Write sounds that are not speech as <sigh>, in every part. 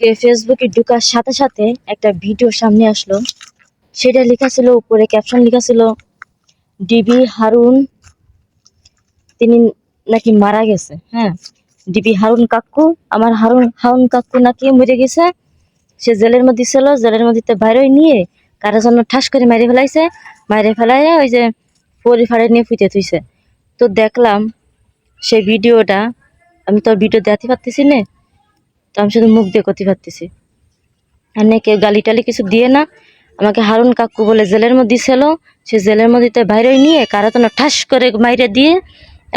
আজকে ফেসবুকে ঢুকার সাথে সাথে একটা ভিডিও সামনে আসলো। সেটা লেখা ছিল উপরে ক্যাপশন লেখা ছিল ডিবি হারুন তিনি নাকি মারা গেছে হ্যাঁ? ডিবি হারুন কাকু, আমার হারুন হারুন কাকু নাকি মরে গেছে। সে জেলের মধ্যে ছিল, জেলের মধ্যে বাইরে নিয়ে কারও জন্য ঠাস করে মেরে ফেলাইছে, মেরে ফেলাই ওই যে পরি ফাড়ে নিয়ে ফুটে থুইছে। তো দেখলাম, সেই ভিডিওটা আমি তো ভিডিও দেখাতে পারতেছি না তো আমি শুধু মুখ দিয়ে করতে পারতেছি আর না কেউ গালি টালি কিছু দিয়ে না, আমাকে হারুন কাকু বলে জেলের মধ্যে ছিল, সে জেলের মধ্যে তো বাইরে নিয়ে কারও তো না ঠাস করে মাইরে দিয়ে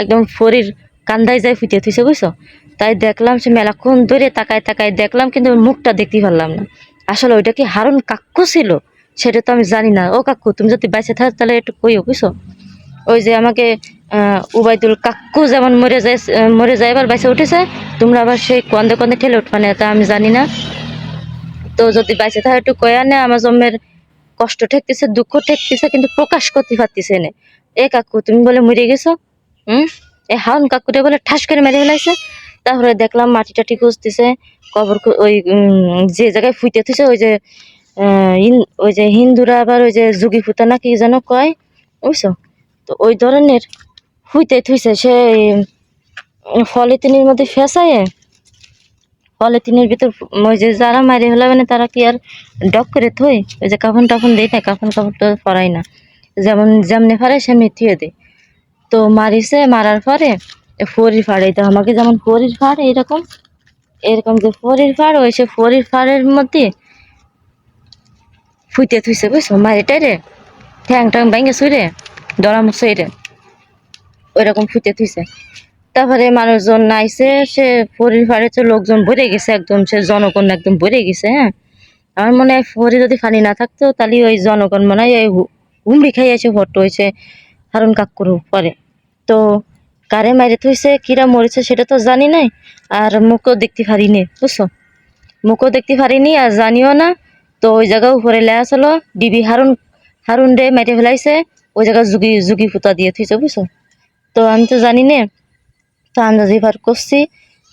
একদম ফরির কান্দায় যায় ফুটিয়ে থুইছে, বুঝছ? তাই দেখলাম সে মেলাক্ষণ ধরে তাকায় তাকায় দেখলাম, কিন্তু মুখটা দেখতে পারলাম না। আসলে ওইটা কি হারুন কাকু ছিল? সেটা তো আমি জানি না। ও কাকু, তুমি যদি বাইসে থাকো তাহলে একটু কইও, বুঝছ? ওই যে আমাকে আহ, উবাইদুল কাকু যেমন মরে যায় মরে যায় এবার বাইসে উঠেছে। তোমরা আবার সেই কন্দে কন্দে ঠেলে উঠবা না তা আমি জানি না। তো যদি বাইসে থাকে একটু কয়া নে আমার জন্মের কষ্ট ঠেকতেছে দুঃখ ঠেকতেছে কিন্তু প্রকাশ করতে পারতেছে না। এ কাকু তুমি বলে মরে গেছো? হুম? এ হাউন কাকুরে বলে ঠাস করে মেরে ফেলাইছে। তারপরে দেখলাম মাটি টাটি খুঁজতেছে কবর ওই যে জায়গায় ফুইতে থুইছে ওই যে ওই যে হিন্দুরা আবার ওই যে যুগি ফুতা না কি যেন কয় বুঝছ? তো ওই ধরনের ফুইতে থুইছে সে ফলিতিনের মধ্যে ফেসায় পলিথিনের ভিতর ওই যে যারা মারি হলে মানে তারা কি আর ডক করে থই? ওই যে কাফন টাফন দেয় না, কাফন কাপড় তো পরাই না। যেমন, যেমনি ফারে সেমনি থুয়ে দেয় তো মারিছে, মারার পরে ফরির ফাড় এই তো আমাকে যেমন ফরির ফাড় এরকম এরকম যে ফরির ফাড়, ওই সে ফরির ফাড়ের মধ্যে ফুইতে থুইছে, বুঝছ? মারিটাই রে ঠ্যাং ট্যাং ভেঙে শুইরে ডরা মুছইরে ওইরকম ফুটে থুইছে। তারপরে মানুষজন নাইছে, সে ফরির ফাড়ে তো লোকজন ভরে গেছে একদম, সে জনগণ একদম ভরে গেছে হ্যাঁ। আমার মনে হয় ফরি যদি ফানি না থাকতো, তাহলে ওই জনগণ মনে হয় হু- হুমড়ি খাই এসে ফটো হয়েছে হারুন কাকুর পরে তো কারে মারে থইছে, কিরা মরেছে সেটা তো জানি নাই, আর মুখও দেখতে পারিনি, বুঝছ? মুখও দেখতে পারিনি আর জানিও না। তো ওই জায়গা উপরে লেয়া ছিল ডিবি হারুন হারুন রে মেরে ফেলাইছে, ওই জায়গা যুগি যুগি ফুতা দিয়ে থইছে, বুঝছ? তো আমি তো জানি না। তো আন্দাজি পার করছি।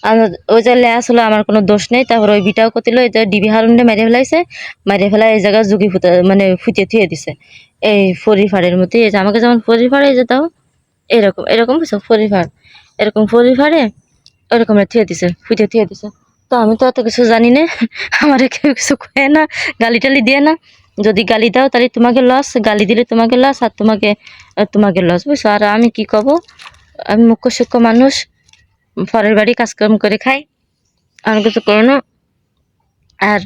আন্দাজ ওই যে লেয়া ছিল, আমার কোনো দোষ নেই। তারপর ওই বিটাও করছিল এই যে ডিবি হারুনরে মেরে ফেলাইছে। মেরে ফেলাই এই জায়গায় যুগি ফুটা মানে ফুটিয়ে থুয়ে দিছে। এই ফরি ফাড়ের মধ্যে এই যে আমাকে যেমন ফরি ফাড়ে যে তাও এরকম এরকম বুঝছ? ফরি ফাড় এরকম ফরি ফাড়ে ওরকম থুয়ে দিছে, ফুটিয়ে থুয়ে দিছে। তো আমি তো অত কিছু জানি না। <laughs> আমার কেউ কিছু কয়ে না, গালি টালি দিয়ে না। যদি গালি দাও, তাহলে তোমাকে লস গালি দিলে তোমাকে লস আর তোমাকে তোমাকে লস বুঝছ? আর আমি কি কব আমি মুখ্য সূক্ষ্ম মানুষ পরের বাড়ি কাজকর্ম করে খাই আমি কিছু করো না। আর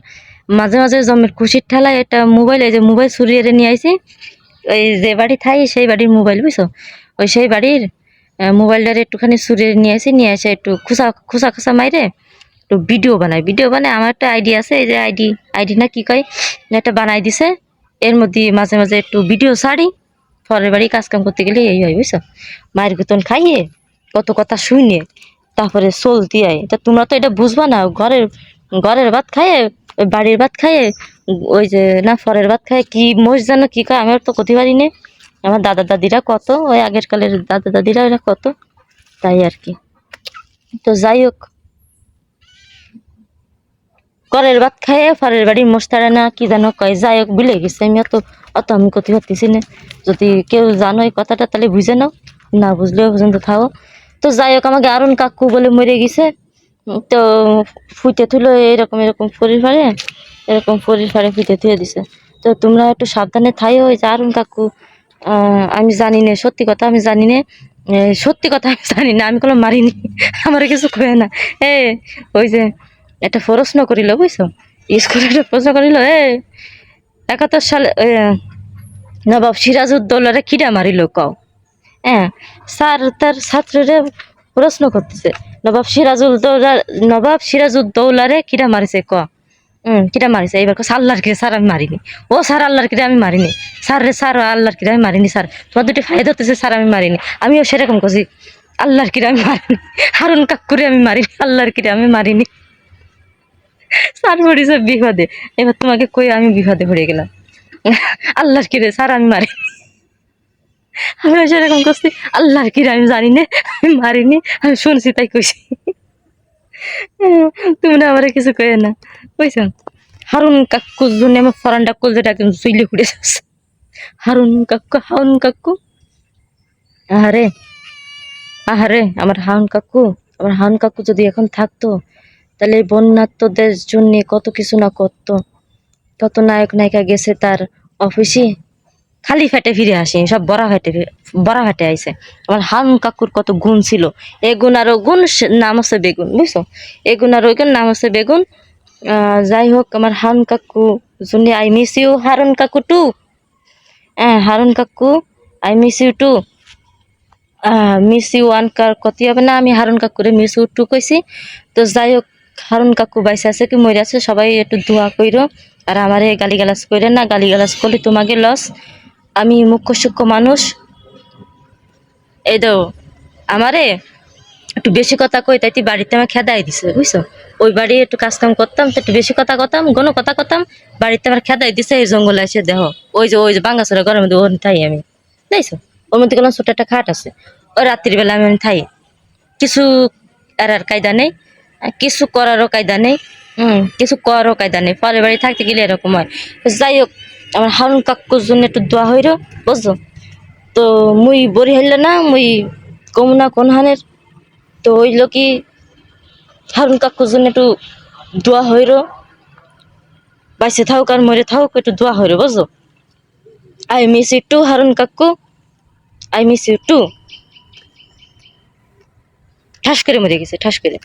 মাঝে মাঝে জমের খুশির ঠেলায় একটা মোবাইল এই যে মোবাইল চুরিয়ে নিয়ে আইছি, ওই যে বাড়ি থাই, সেই বাড়ির মোবাইল বুঝছ? ওই সেই বাড়ির মোবাইলটার একটুখানি চুরিয়ে নিয়ে আসি নিয়ে এসে একটু খুসা খুসা খুসা মাইরে একটু ভিডিও বানাই। ভিডিও বানাই আমার একটা আইডি আছে, এই যে আইডি আইডি না কি কয়? একটা বানাই দিছে। এর মধ্যে মাঝে মাঝে একটু ভিডিও ছাড়ি। পরের বাড়ি কাজ কাম করতে গেলে এই হয়, বুঝছ? মায়ের বেতন খাইয়ে, কত কথা শুনে তারপরে চলতি আয়। তা তোমরা তো এটা বুঝবা না, ঘরের ঘরের ভাত খাইয়ে, ওই বাড়ির ভাত খাইয়ে, ওই যে না ফরের ভাত খাইয়ে কি মোষ যেন কি খায় আমার তো করতে পারি না। আমার দাদা দাদিরা কত, ওই আগের কালের দাদা দাদিরা ওরা কত, তাই আর কি। তো যাই হোক ঘরের ভাত খাইয়ে ফরের বাড়ির মোস্তারা না কি যেন কয়, যাই হোক, বিলে গেছে। আমি অত অত আমি করতে হতেছি না। যদি কেউ জানো এই কথাটা, তাহলে বুঝে নাও। না বুঝলেও পর্যন্ত থাও। তো যাই হোক, আমাকে আরুন কাকু বলে মরে গেছে। তো ফুটে তুলো, এরকম এরকম ফরির ফাড়ে, এরকম ফরির ফাড়ে ফুটে থুয়ে দিছে। তো তোমরা একটু সাবধানে থাই ওই যে আরুন কাকু। আমি জানি না, সত্যি কথা আমি জানি না। সত্যি কথা আমি জানি না, আমি কোনো মারিনি। <laughs> আমার কিছু কয়ে না। এ, ওই যে একটা প্রশ্ন করিল বুঝছ? স্কুলে একটা প্রশ্ন করিল এ একাত্তর সালে নবাব সিরাজউদ্দৌলারে কিরা মারিল কও? হ্যাঁ স্যার তার ছাত্ররা প্রশ্ন করতেছে নবাব সিরাজউদ্দৌলা নবাব সিরাজউদ্দৌলারে কিরা মারিছে ক? হুম কিরা মারিছে? এবার কো, আল্লাহর কিরে স্যার আমি মারিনি। ও স্যার আল্লাহর কিরে আমি মারিনি। স্যার রে স্যার আল্লাহর কিরে আমি মারিনি স্যার। তোমার দুটি ফায়দা হতেছে স্যার আমি মারিনি। আমিও সেরকম করছি আল্লাহর কিরে আমি মারিনি। হারুন কাকুরে আমি মারিনি আল্লাহর কিরে আমি মারিনি। স্যার পড়েছে বিপদে। এবার তোমাকে কই আমি বিপদে পড়ে গেলাম? আল্লাহর কিরে, স্যার আমি মারি। আমি সেরকম করছি, আল্লাহর কিরে, আমি জানি না, আমি মারিনি, আমি শুনছি তাই কইছি। তোমরা আমার কিছু কয়ে না। বুঝছ হারুন কাকু জন্য আমার ফরানটা কলজেটা একদম চুইলে ঘুরে যাচ্ছে। হারুন কাকু হারুন কাকু আহারে আহারে, আমার হাউন কাকু আমার হাউন কাকু যদি এখন থাকতো তাহলে বন্যাত্মদের জন্য কত কিছু না করতো। কত নায়ক নায়িকা গেছে তার অফিসে খালি ফেটে ফিরে আসে, সব বড়া ফেটে বড়া ফেটে আইছে। আমার হাউন কাকুর কত গুণ ছিল। এ গুণ আর গুণ নাম আছে বেগুন, বুঝছ? এ গুণ আর ওই গুণ, নাম আছে বেগুন। যাই হোক, আমার হারুন কাকু জন্য আই মিস ইউ হারুন কাকু টু হ্যাঁ হারুন কাকু I miss you too miss you one কার কতি হবে না, আমি হারুন কাকুরে মিস ইউ টু কইছি। তো যাই হোক হারুন কাকু বাইসে আছে কি মরে আছে, সবাই একটু দোয়া কইরো। আর আমারে গালি গালাজ কইরে না গালি গালাজ করলে তোমাকে লস আমি মুখ্য সূক্ষ্ম মানুষ। এই দো আমারে একটু বেশি কথা কই, তাই তুই বাড়িতে আমার খেদাই দিছে, বুঝছ? ওই বাড়ি একটু কাজ কাম করতাম তো একটু বেশি কথা করতাম কোনো কথা করতাম, বাড়িতে আমার খেদাই দিছে, এই জঙ্গলে এসে দেহ ওই যে ওই যে বাঙ্গাসরা ঘরের মধ্যে ওর থাই আমি দেখছ ওর মধ্যে কোনো ছোট একটা খাট আছে, ওই রাত্রির বেলা আমি থাই। কিছু আর আর কায়দা নেই কিছু করারও কায়দা নেই। হুম, কিছু করারও কায়দা নেই। পরের বাড়ি থাকতে গেলে এরকম হয়। যাই হোক, আমার হারুন কাকুর জন্য একটু দোয়া হইল বুঝছ? তো মুই বড়ি হাইল না, মুই কমুনা কোন হানের। তো হইল কি, হারুন কাকুর জন্য একটু দোয়া হইল বাইসে থাকুক আর মরে থাকুক, একটু দোয়া হইল বুঝছ? I miss you too Harun কাকু। আই মিস ইউ টু ঠাস করে মরে গেছে, ঠাস করে।